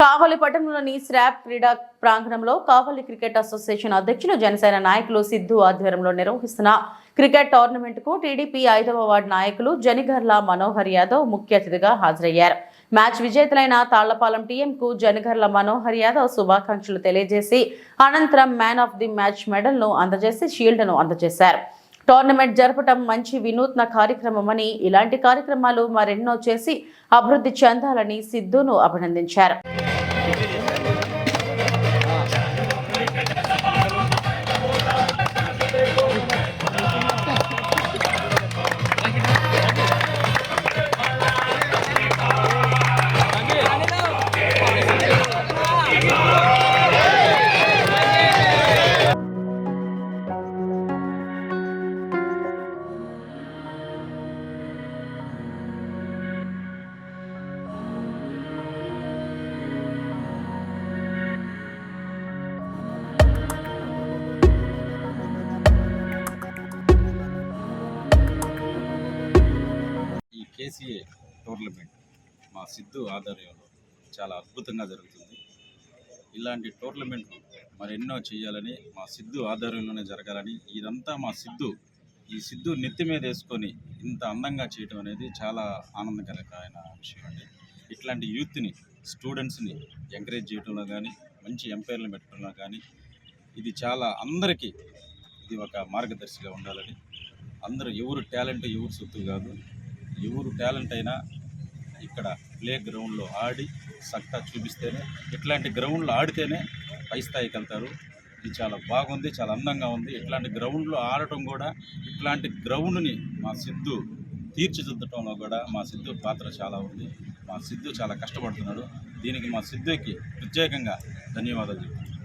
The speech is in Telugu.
కావలి పట్టణంలోని స్రాప్ క్రీడా ప్రాంగణంలో కావలి క్రికెట్ అసోసియేషన్ అధ్యక్షులు జనసేన నాయకులు సిద్ధు ఆధ్వర్యంలో నిర్వహిస్తున్న క్రికెట్ టోర్నమెంట్కు టీడీపీ ఐదవ వార్డు నాయకులు జనిగర్ల మనోహర్ యాదవ్ ముఖ్య అతిథిగా హాజరయ్యారు. మ్యాచ్ విజేతలైన తాళ్ళపాలెం టీఎం కు మనోహర్ యాదవ్ శుభాకాంక్షలు తెలియజేసి అనంతరం మ్యాన్ ఆఫ్ ది మ్యాచ్ మెడల్ను అందజేసి షీల్డ్ను అందజేశారు. టోర్నమెంట్ జరపడం మంచి వినూత్న కార్యక్రమమని ఇలాంటి కార్యక్రమాలు మరెన్నో చేసి అభివృద్ధి చెందాలని సిద్ధును అభినందించారు. Thank you. కేసీఏ టోర్నమెంట్ మా సిద్ధు ఆధ్వర్యంలో చాలా అద్భుతంగా జరుగుతుంది. ఇలాంటి టోర్నమెంట్ మరెన్నో చేయాలని మా సిద్ధు ఆధ్వర్యంలోనే జరగాలని ఇదంతా మా సిద్ధు ఈ సిద్ధు నెత్తి మీద వేసుకొని ఇంత అందంగా చేయడం అనేది చాలా ఆనందకరమైన విషయం అండి. ఇట్లాంటి యూత్ని స్టూడెంట్స్ని ఎంకరేజ్ చేయడంలో కానీ మంచి ఎంపైర్లు పెట్టడంలో కానీ ఇది చాలా అందరికీ ఇది ఒక మార్గదర్శిగా ఉండాలని. అందరూ ఎవరు టాలెంట్ ఎవరు సొత్తు కాదు. ఎవరు టాలెంట్ అయినా ఇక్కడ ప్లే గ్రౌండ్లో ఆడి సక్తా చూపిస్తేనే ఇట్లాంటి గ్రౌండ్లో ఆడితేనే పై స్థాయికి వెళ్తారు. ఇది చాలా బాగుంది చాలా అందంగా ఉంది. ఇట్లాంటి గ్రౌండ్లో ఆడటం కూడా ఇట్లాంటి గ్రౌండ్ని మా సిద్ధు తీర్చిదిద్దటంలో కూడా మా సిద్ధు పాత్ర చాలా ఉంది. మా సిద్ధు చాలా కష్టపడుతున్నాడు. దీనికి మా సిద్ధుకి ప్రత్యేకంగా ధన్యవాదాలు చెప్తున్నాను.